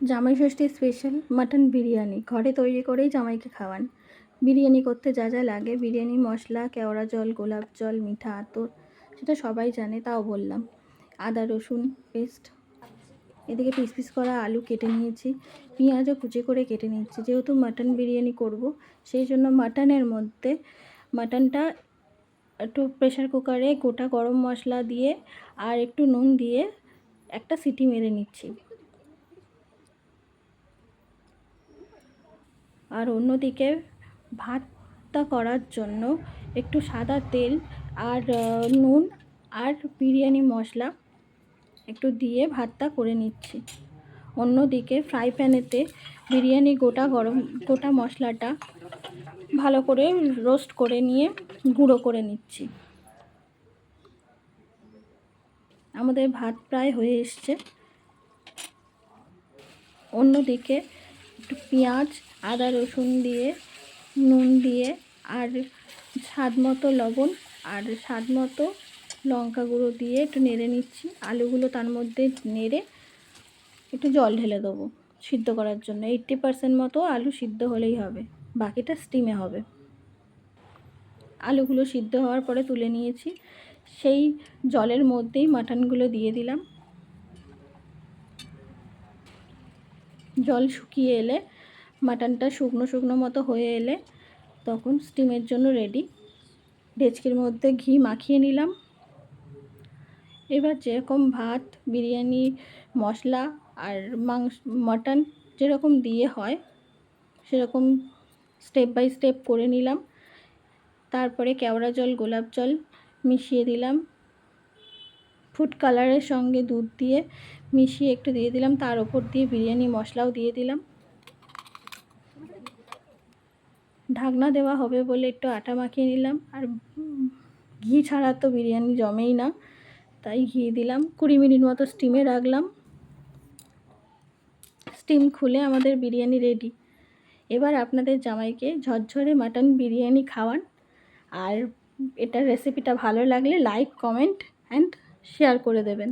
জামাই ষষ্ঠী special mutton biryani. ঘরে তৈরি করেই জামাইকে খাওয়ান। বিরিয়ানি করতে যা যা লাগে, বিরিয়ানি, মশলা, কেওড়া জল, গোলাপ জল, মিঠা আতর, সেটা সবাই জানে, তাও বললাম। আদা, রসুন পেস্ট এদিকে পিস পিস করা আলু কেটে নিয়েছি। পেঁয়াজও কুচি করে কেটে নিয়েছি যেহেতু মাটন বিরিয়ানি করব, সেই জন্য মাটনের মধ্যে মাটনটা একটু প্রেশার কুকারে গোটা গরম মশলা দিয়ে আর একটু নুন দিয়ে একটা সিটি মেরে নিচ্ছি। আর অন্যদিকে ভাতটা করার জন্য একটু সাদা তেল আর নুন আর বিরিয়ানি মশলা একটু দিয়ে ভাতটা করে নিচ্ছি। অন্যদিকে ফ্রাই প্যানেতে বিরিয়ানি গোটা গরম, গোটা মশলাটা ভালো করে রোস্ট করে নিয়ে গুঁড়ো করে নিচ্ছি। আমাদের ভাত প্রায় হয়ে এসছে। অন্যদিকে একটু পেঁয়াজ আদা রসুন দিয়ে, নুন দিয়ে আর স্বাদ মতো লবণ আর স্বাদ মতো লঙ্কা গুঁড়ো দিয়ে একটু নেড়ে নিচ্ছি। আলুগুলো তার মধ্যে নেড়ে একটু জল ঢেলে দেবো সিদ্ধ করার জন্য। এইট্টি পার্সেন্ট মতো আলু সিদ্ধ হলেই হবে, বাকিটা স্টিমে হবে। আলুগুলো সিদ্ধ হওয়ার পরে তুলে নিয়েছি। সেই জলের মধ্যেই মাটনগুলো দিয়ে দিলাম। জল শুকিয়ে এলে মাটনটা শুকনো শুকনো মতো হয়ে এলে তখন স্টিমের জন্য রেডি। ডেচকির মধ্যে ঘি মাখিয়ে নিলাম। এবার যেরকম ভাত, বিরিয়ানি, মশলা আর মাংস, মাটন যেরকম দিয়ে হয়, সেরকম স্টেপ বাই স্টেপ করে নিলাম। তারপরে কেওড়া জল, গোলাপ জল মিশিয়ে দিলাম। ফুড কালারের সঙ্গে দুধ দিয়ে মিশিয়ে একটু দিয়ে দিলাম। তার ওপর দিয়ে বিরিয়ানি, মশলাও দিয়ে দিলাম। ঢাকনা দেওয়া হবে বলে একটু আটা মাখিয়ে নিলাম। আর ঘি ছাড়া তো বিরিয়ানি জমেই না। তাই ঘি দিলাম। কুড়ি মিনিট মতো স্টিমে রাখলাম। স্টিম খুলে আমাদের বিরিয়ানি রেডি এবার আপনাদের জামাইকে ঝরঝরে মাটন বিরিয়ানি খাওয়ান। আর এটার রেসিপিটা ভালো লাগলে লাইক কমেন্ট অ্যান্ড শেয়ার করে দেবেন।